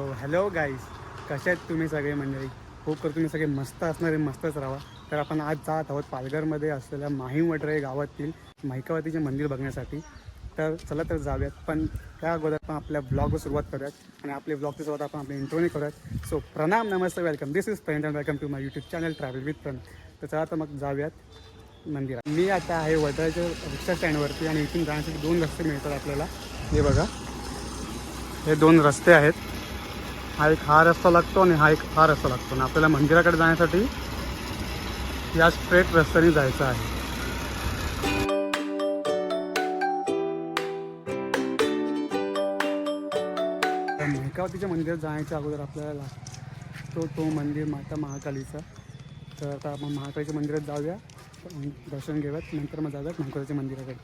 So hello guys कसे आहेत तुम्ही सगळे मंडळी? होप कर तुम्ही सगळे मस्त असणारे मस्तच राहा तर आपण आज जात आहोत पालघरमध्ये असलेल्या माहीम गावातील माहिकावतीचे मंदिर बघण्यासाठी. तर चला तर जाऊयात. पण त्या अगोदर आपण आपल्या ब्लॉगवर सुरुवात करूयात आणि आपले ब्लॉगची सुरुवात आपण आपल्या इंट्रोने करूयात. सो प्रणाम नमस्ते welcome this is friend and welcome to my YouTube channel travel with Pran तर चला तर मग जाऊयात मंदिरात. मी आता आहे वडराच्या रिक्षा स्टँडवरती आणि इथून जाण्यासाठी दोन रस्ते मिळतात आपल्याला. हे बघा. हे दोन रस्ते आहेत. हा एक हा रस्ता लागतो आणि हा एक हा रस्ता लागतो. आणि आपल्याला मंदिराकडे जाण्यासाठी या स्ट्रेट रस्त्याने जायचं आहे. तर मंदिरात जाण्याच्या अगोदर आपल्याला लागतो तो मंदिर माता महाकालीचा. तर आता आपण महाकालीच्या मंदिरात जाऊया. दर्शन घेऊयात. नंतर मग जाऊयात महाकालीच्या मंदिराकडे.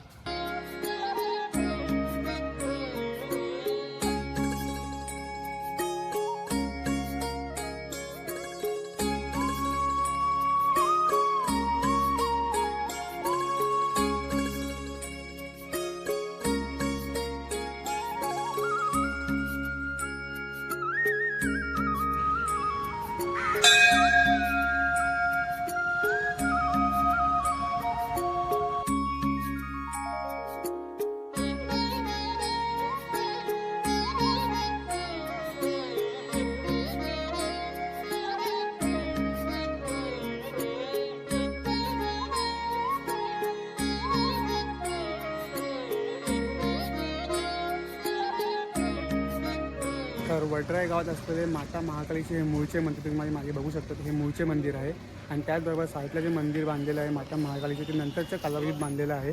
वडराय गावात असलेले माता महाकालीचे हे मूळचे मंदिर तुम्ही माझ्या मागे बघू शकता हे मूळचे मंदिर आहे. आणि त्याचबरोबर साईडला जे मंदिर बांधलेलं आहे माता महाकालीचे ते नंतरच्या कालावधीत बांधलेलं आहे.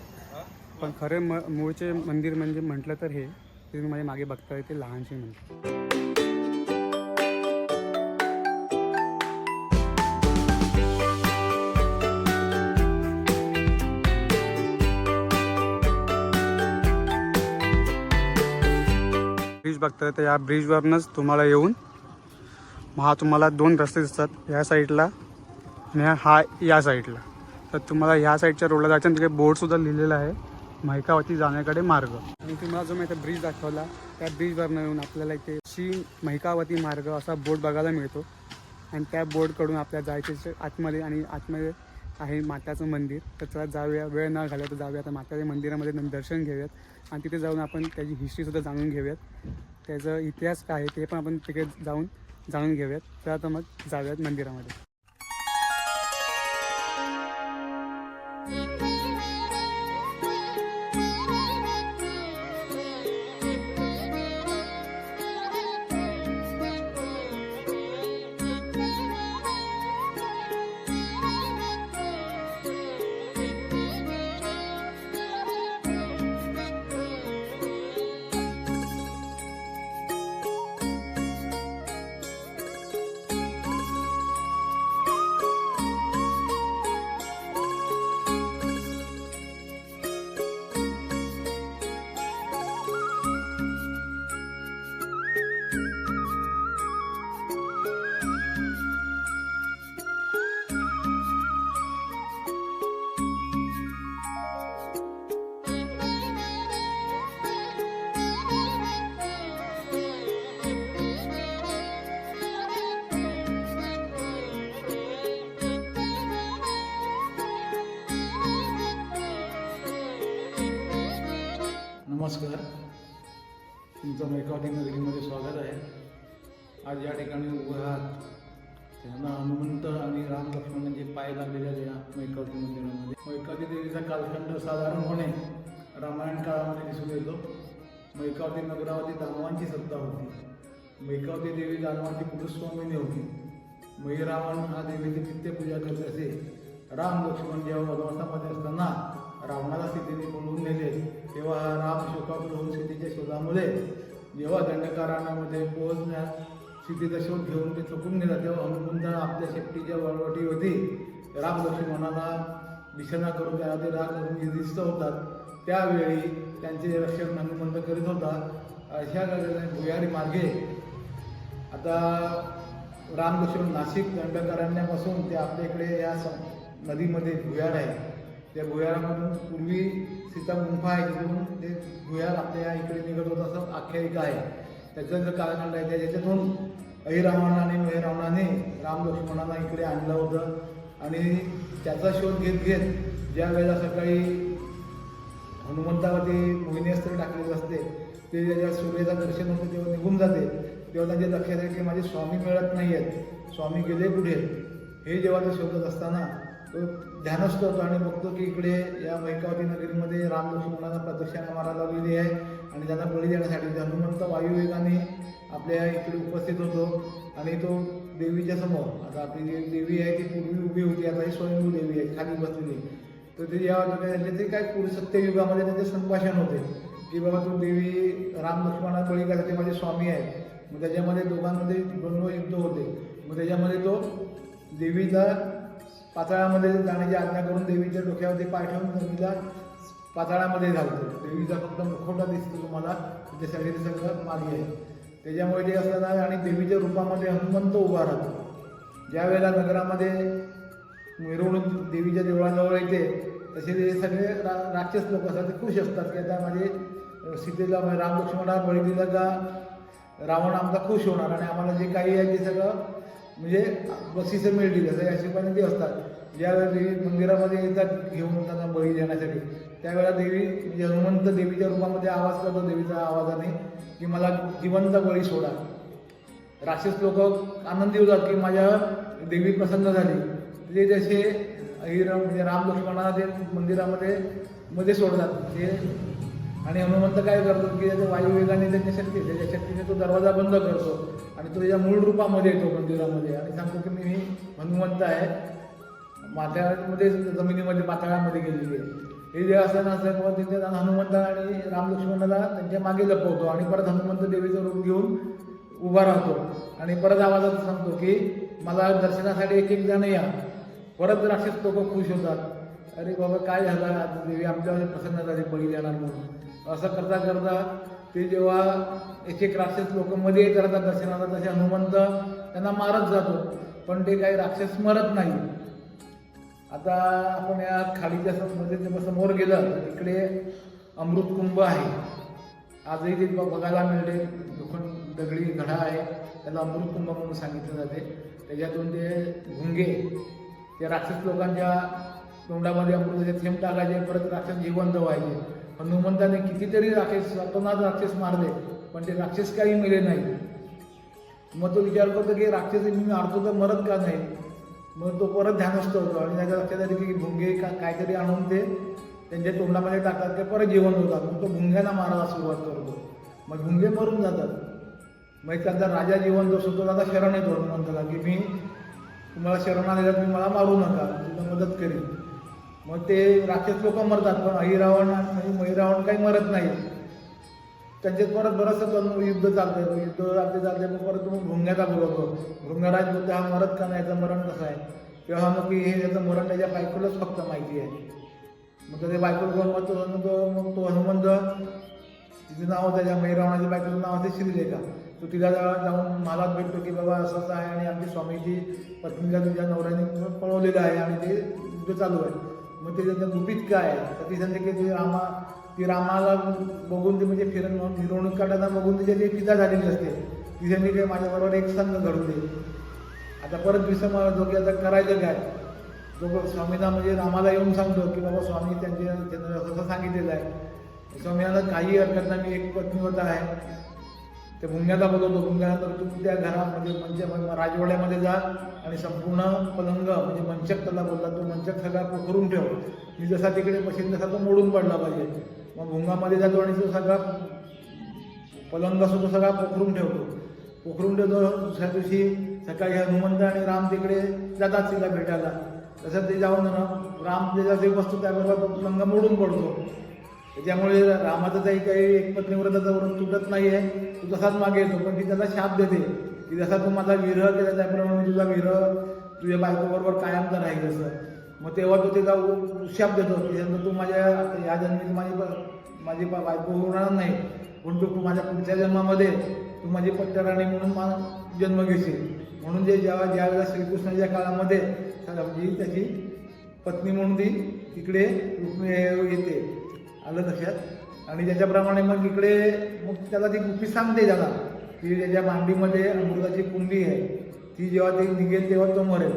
पण खरे म मूळचे मंदिर म्हणजे म्हटलं तर हे तुम्ही माझ्या मागे बघता ते लहानशी मंदिर. बघताय तर या ब्रिजवरनंच तुम्हाला येऊन मग हा तुम्हाला दोन रस्ते दिसतात ह्या साईडला आणि हा- या साईडला तर तुम्हाला ह्या साईडच्या रोडला जायचं आणि तिथे बोर्डसुद्धा लिहिलेला आहे महिकावती जाण्याकडे मार्ग. आणि तुम्हाला जो मी इथे ब्रिज दाखवला त्या ब्रिजवरनं येऊन आपल्याला इथे श्री महिकावती मार्ग असा बोर्ड बघायला मिळतो. आणि त्या बोर्डकडून आपल्याला जायचे आतमध्ये आणि आतमध्ये आहे माताचं मंदिर. तर चला जाऊया. वेळ न घालवता तर जाऊया. आता माताच्या मंदिरामध्ये दर्शन घेऊयात. आणि तिथे जाऊन आपण त्याची हिस्ट्रीसुद्धा जाणून घेऊयात. त्याचं इतिहास काय आहे ते पण आपण तिकडे जाऊन जाणून घेऊयात. तर आता मग जाऊयात मंदिरामध्ये. नमस्कार. तुमचं मैकावती नगरीमध्ये स्वागत आहे. आज या ठिकाणी उभं आहात त्यांना हनुमंत आणि राम लक्ष्मणांचे म्हणजे पाय लागलेले आहेत या मैकावती मंदिरामध्ये मैकावती देवीचा कालखंड साधारणपणे रामायण काळामध्ये दिसून येतो. मैकावती नगरावरती दानवांची सत्ता होती. मैकावती देवी दानवांची कुलस्वामिनी होती. मैरावण हा देवीची नित्यपूजा करत असे. राम लक्ष्मण जेव्हा वनवासामध्ये असताना रावणाला सीतेने बोलवून नेले. तेव्हा राम शोकाकुल होऊन सीतेच्या शोधामुळे जेव्हा दंडकारण्यामध्ये पोहोचण्या सीतेचा शोध घेऊन ते चुकून गेला. तेव्हा हनुमंत आपल्या शेपटीच्या वळवटी होती. राम लक्ष्मणाला बिछाना करून त्याला ते राग दिसत होतात. त्यावेळी त्यांचे रक्षण हनुमंत करीत होता. अशा भुयारी मार्गे आता रामलक्ष्मण नाशिक दंडकारण्यापासून ते आपल्या इकडे या स- नदीमध्ये भुयार आहे. त्या भुयारामधून पूर्वी सीता गुंफा आहे तिकडून ते भुयार आपल्या या इकडे निघत होतं असं आख्यायिका आहे. त्याचं जर कारण आहे त्याच्यातून अहिरावणाने आणि महिरावणाने राम लक्ष्मणांना इकडे आणलं होतं. आणि त्याचा शोध घेत घेत ज्या वेळेला सकाळी हनुमंतावरती मोहिनी अस्त्र टाकलेलं असते ते ज्या सूर्याचं दर्शन होतं तेव्हा निघून जाते. तेव्हा त्यांचे लक्षात येते की माझे स्वामी मिळत नाही आहेत स्वामी गेले कुठे? हे जेव्हा ते शोधत असताना तो ध्यानस्थ होतो आणि बघतो की इकडे या मैकावती नगरीमध्ये राम लक्ष्मणांना प्रदक्षिणा मारा लावलेली आहे आणि त्यांना बळी देण्यासाठी हनुमंत वायुवेगाने आपल्या इकडे उपस्थित होतो. आणि तो देवीच्या समोर आता आपली जी देवी आहे ती पूर्वी उभी होती आता ही स्वयंभू देवी आहे खाली बसलेली तर ते या त्यांचे ते काय पूर्वी सत्ययुगामध्ये त्यांचे संभाषण होते. की बाबा तू देवी राम लक्ष्मणा बळी का ते माझे स्वामी आहेत. मग त्याच्यामध्ये दोघांमध्ये द्वंद्व युद्ध होते. मग त्याच्यामध्ये तो देवीला पाताळामध्ये जाण्याची आज्ञा करून देवीच्या डोक्यावरती पाय ठेवून देवीला पाताळामध्ये घालतो. देवीचा फक्त मुखवटा दिसतो तुम्हाला. तिथे सगळे सगळं मागे आहे. त्याच्यामुळे ते असताना आणि देवीच्या रूपामध्ये हनुमंत उभा राहतो. ज्या वेळेला नगरामध्ये मिरवणूक देवीच्या देवळाजवळ येते तसे ते सगळे रा राक्षस लोक असतात ते खुश असतात की आता माझे सीतेला म्हणजे राम लक्ष्मणाला बळी दिला का रावण आमचा खुश होणार आणि आम्हाला जे काही आहे ते सगळं म्हणजे बक्षिसं मिळतील असं या हिशोबाने ते असतात. ज्यावेळेला देवी मंदिरामध्ये येतात घेऊन त्यांना बळी देण्यासाठी. त्यावेळेला देवी म्हणजे हनुमंत देवीच्या रूपामध्ये आवाज करतो देवीचा आवाजाने की मला जिवंत बळी सोडा. राक्षस लोक आनंदी होतात की माझ्या देवी प्रसन्न झाली. ते जसे हिर म्हणजे राम लक्ष्मणाला ते मंदिरामध्ये मध्ये सोडतात. ते आणि हनुमंत काय करतो की त्याच्या वायुवेगाने त्याच्या शक्ती त्याच्या शक्तीने तो दरवाजा बंद करतो आणि तो त्याच्या मूळ रूपामध्ये येतो मंदिरामध्ये. आणि सांगतो की मी हनुमंत आहे. माथ्यामध्ये जमिनीमध्ये पाताळामध्ये गेलेली आहे. हे जे असं नसल्यामुळे तिथे हनुमंत आणि राम लक्ष्मणाला त्यांच्या मागे लपवतो आणि परत हनुमंत देवीचं रूप घेऊन उभा राहतो. आणि परत आवाजात सांगतो की मला दर्शनासाठी एक एक जण या परत राक्षस लोक खुश होतात. अरे बाबा काय झालं? आता देवी आमच्यावर प्रसन्न झाली बळी देणार म्हणून. असं करता करता ते जेव्हा एक एक राक्षस लोक मध्ये येत राहतात दर्शनाला तसे हनुमंत त्यांना मारत जातो पण ते काही राक्षस मरत नाही. आता आपण या खाडीच्या मध्ये जेव्हा समोर गेलं तर तिकडे अमृत कुंभ आहे. आजही ते बघायला मिळते लोखंड दगडी घडा आहे त्याला अमृत कुंभ म्हणून सांगितलं जाते. त्याच्यातून ते भुंगे त्या राक्षस लोकांच्या तोंडामध्ये अमृताचे थेंब टाकायचे परत राक्षस जिवंत व्हायचे. हनुमंताने कितीतरी राक्षस स्वतःनाच राक्षस मारले पण ते राक्षस काही मिळे नाही. मग तो विचार करतो की राक्षस मी मारतो तर मरत का नाही? मग तो परत ध्यानस्थ होतो आणि त्याच्या लक्षात आली की भुंगे का काहीतरी आणून ते त्यांच्या तोंडामध्ये टाकतात ते परत जेवण होतात. मग तो भुंग्यांना मारायला सुरुवात करतो. मग भुंगे मरून जातात. मग त्यांचा राजा जीवन जो असतो आता शरण येतो हनुमंताला की मी तुम्हाला शरण आलेला तुम्ही मला मारू नका मी तुला मदत करेन. मग ते राक्षस लोक मरतात पण अहिरावण आणि महिरावण काही मरत नाही. त्यांच्यात परत बरंचसं युद्ध चालतंय. युद्ध चालते चालते मग परत मग भुंग्याचा बोलवतो भृंगराज बोलतो हा मरत का नाही? याचं मरण कसं आहे? तेव्हा मग की हे याचं मरण त्याच्या बायकोलाच फक्त माहिती आहे. मग त्याच्या बायकोला कोण मग तो मग तो हनुमंत. तिचं नाव त्याच्या महिरावणाच्या बायकोचं नाव आहे श्रीलेखा. तो तिला जाऊन मला भेटतो की बाबा असं असं आहे आणि आमची स्वामीची पत्नीला तुझ्या नवऱ्याने पळवलेलं आहे आणि ते युद्ध चालू आहे. मग ते त्यांचं गुपित काय? तर ती सांगते की ते रामा ती रामाला बघून ते म्हणजे फिरण फिरवणूक काढताना बघून तिच्या ते पिता झालेली असते ती सांगते की माझ्याबरोबर एक संघ घडू दे. आता परत विसर मला जो की आता करायचं काय? जो स्वामींना म्हणजे रामाला येऊन सांगतो की बाबा स्वामी त्यांच्या त्यांना असं असं सांगितलेलं आहे. स्वामीला काही हरकत नाही मी एक पत्नीवत आहे. ते भुंग्याला बोलवतो भुंग्यानंतर तू त्या घरामध्ये म्हणजे म्हणजे राजवाड्यामध्ये जा आणि संपूर्ण पलंग म्हणजे मंचक त्याला बोलला तो मंचक सगळा पोखरून ठेव. मी जसा तिकडे बसेल तसा तो मोडून पडला पाहिजे. मग भुंगामध्ये जातो आणि तो सगळा पलंग असतो तो सगळा पोखरून ठेवतो. पोखरून ठेवतो दुसऱ्या दिवशी सकाळी हनुमंत आणि राम तिकडे जातात तिला भेटायला. तसं ते जाऊन राम ज्याचा जाते बसतो त्याबरोबर तो पलंग मोडून पडतो. त्याच्यामुळे रामाचाही काही काही एक व्रत तुटत नाही आहे तू तसाच मागे येतो पण ती त्याला शाप देते. की जसा तू माझा विरह केला त्याप्रमाणे तुझा विरह तुझ्या बायकोबरोबर कायमचा राहील असं. मग तेव्हा तो तिला शाप देतो. की तू माझ्या या जन्मीत माझी माझी बायको होणार नाही. पण तू माझ्या पुढच्या जन्मामध्ये तू माझी पट्टराणी म्हणून मा जन्म घेशील. म्हणून जे जेव्हा ज्यावेळेला श्रीकृष्णाच्या काळामध्ये जी त्याची पत्नी म्हणून ती तिकडे येते. आलं लक्षात आणि त्याच्याप्रमाणे मग इकडे मग त्याला ती गुप्पी सांगते त्याला की त्याच्या मांडीमध्ये अमृताची कुंडी आहे. ती जेव्हा ते निघेल तेव्हा तो मरेल.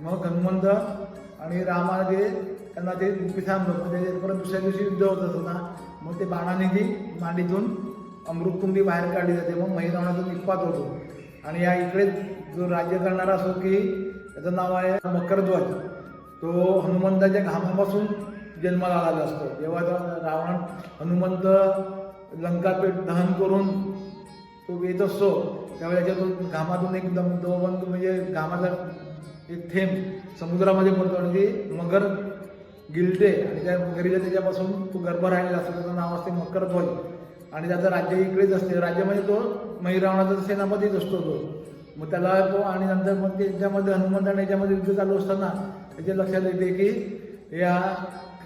मग हनुमंत आणि रामाने त्यांना ते गुप्पी सांगतो म्हणजे त्याच्यापर्यंत दुसऱ्या दिवशी युद्ध होत असताना मग ते बाणाने ती मांडीतून अमृतकुंडी बाहेर काढली जाते. मग महिरावणाचा निपात होतो. आणि या इकडे जो राज्य करणारा असो की त्याचं नाव आहे मकरध्वज. तो हनुमंताच्या घामापासून जन्माला आलेला असतो. जेव्हा रावण हनुमंत लंकापेठ दहन करून तो येत असतो त्यावेळेला त्याच्यातून घामातून एक दम दवबंद म्हणजे घामाचा एक थेंब समुद्रामध्ये पडतो आणि ती मगर गिलते आणि त्या मगरीला त्याच्यापासून तो गर्भ राहिलेला असतो. त्याचं नाव असते मकरध्वज आणि त्याचं राज्य इकडेच असते. राज्य म्हणजे तो महिरावणाचा सेनापतीच असतो तो. मग त्याला तो आणि नंतर मग त्याच्यामध्ये हनुमंत आणि याच्यामध्ये युद्ध चालू असताना त्याच्या लक्षात येते की या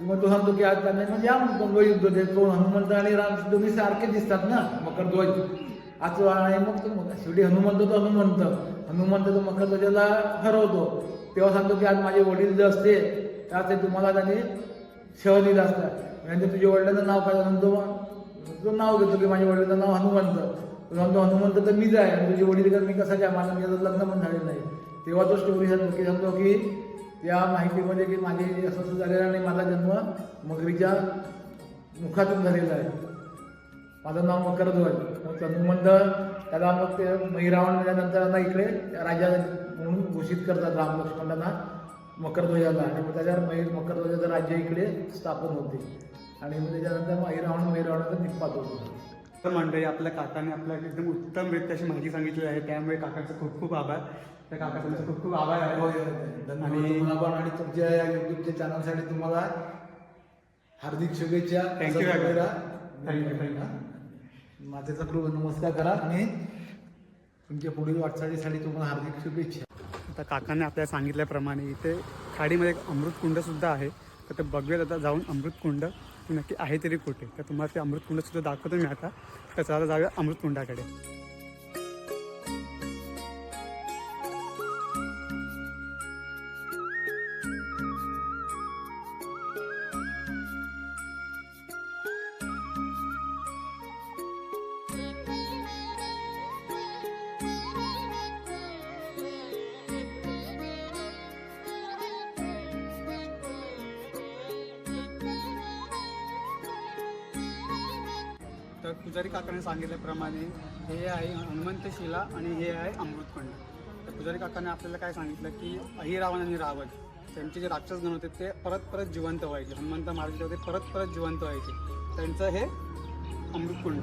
मग तो सांगतो की आज त्यांना म्हणजे या दोघं युद्ध ते तो हनुमंत आणि राम दोन्ही सारखे दिसतात ना मकरध्वज आज तो आणि मग तो मग शेवटी हनुमंत तो हनुमंत. हनुमंत तो मकरध्वजाला हरवतो. तेव्हा सांगतो की आज माझे वडील जे असते त्या ते तुम्हाला त्यांनी शह दिलं असतात. म्हणजे तुझ्या वडिलांचं नाव काय म्हणतो तो नाव घेतो की माझ्या वडिलांचं नाव हनुमंत. म्हणतो हनुमंत तर मीच आहे तुझे वडील तर मी कसा काय माझं माझं लग्न पण झालेलं नाही. तेव्हा तो स्टोरी सांगतो की सांगतो की त्या माहितीमध्ये की माझे असं असं झालेलं आणि माझा जन्म मगरीच्या मुखातून झालेला आहे. माझं नाव मकरध्वज मग हनुमंत त्याला मग ते महिरावण नंतर त्यांना इकडे राजा म्हणून घोषित करतात राम लक्ष्मणांना मकरध्वजाला आणि मग त्याच्यावर मही मकरध्वजाचं राज्य इकडे स्थापन होते. आणि मग त्याच्यानंतर महिरावण महिरावणाचा निपात होतो. तर मंडळी आपल्या काकाने आपल्याला एकदम उत्तमरित्या अशी माहिती सांगितली आहे. त्यामुळे काकाचं खूप खूप आभार. त्या काकाचा खूप खूप आभार आहे. धन्यवाद. आणि पण आणि तुमच्या या युट्यूबच्या चॅनलसाठी तुम्हाला हार्दिक शुभेच्छा. मातेचा खूप नमस्कार करा आणि तुमच्या पुढील वाटचालीसाठी तुम्हाला हार्दिक शुभेच्छा. आता काकाने आपल्याला सांगितल्याप्रमाणे इथे खाडीमध्ये एक अमृतकुंड सुद्धा आहे. तर ते बघूयात आता जाऊन अमृतकुंड नक्की आहे तरी कुठे. तर तुम्हाला ते अमृतकुंड सुद्धा दाखवतो मी आता. तर चला जाऊया अमृतकुंडाकडे. तर पुजारी काकाने सांगितल्याप्रमाणे हे आहे हनुमंतशिला आणि हे आहे अमृतखंड तर पुजारी काकाने आपल्याला काय सांगितलं की अहिरावण आणि रावण त्यांचे जे राक्षस गण होते ते परत परत जिवंत व्हायचे. हनुमंत महाराज होते परत परत जिवंत व्हायचे. त्यांचं हे अमृतकुंड.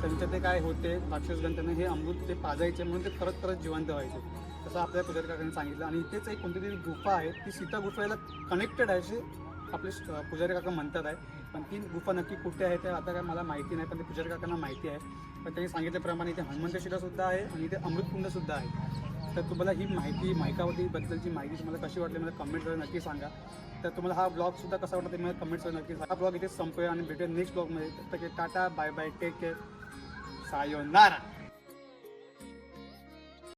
त्यांचं ते काय होते राक्षसगण त्यांना हे अमृत ते पाजायचे म्हणून ते परत परत जिवंत व्हायचे. तसं आपल्या पुजारी काकाने सांगितलं. आणि इथेच एक कोणती तरी गुफा आहे ती सीता गुफेला कनेक्टेड आहे अशी आपले पुजारी काका म्हणतात आहे पण ती गुफा नक्की कुठे आहे ते आता काय मला माहिती नाही पण ते पुजारी काकांना माहिती आहे. पण त्यांनी सांगितल्याप्रमाणे इथे हनुमंतशिलासुद्धा आहे आणि इथे अमृतकुंडसुद्धा आहे. तर तुम्हाला ही माहिती मायकावतीबद्दलची माहिती तुम्हाला कशी वाटली मला कमेंटवर नक्की सांगा. तर तुम्हाला हा ब्लॉगसुद्धा कसा वाटला ते मला कमेंट्सवर नक्की सांगा. हा ब्लॉग इथे संपूया आणि भेटूया नेक्स्ट ब्लॉगमध्ये तर tata bye bye take care sayonara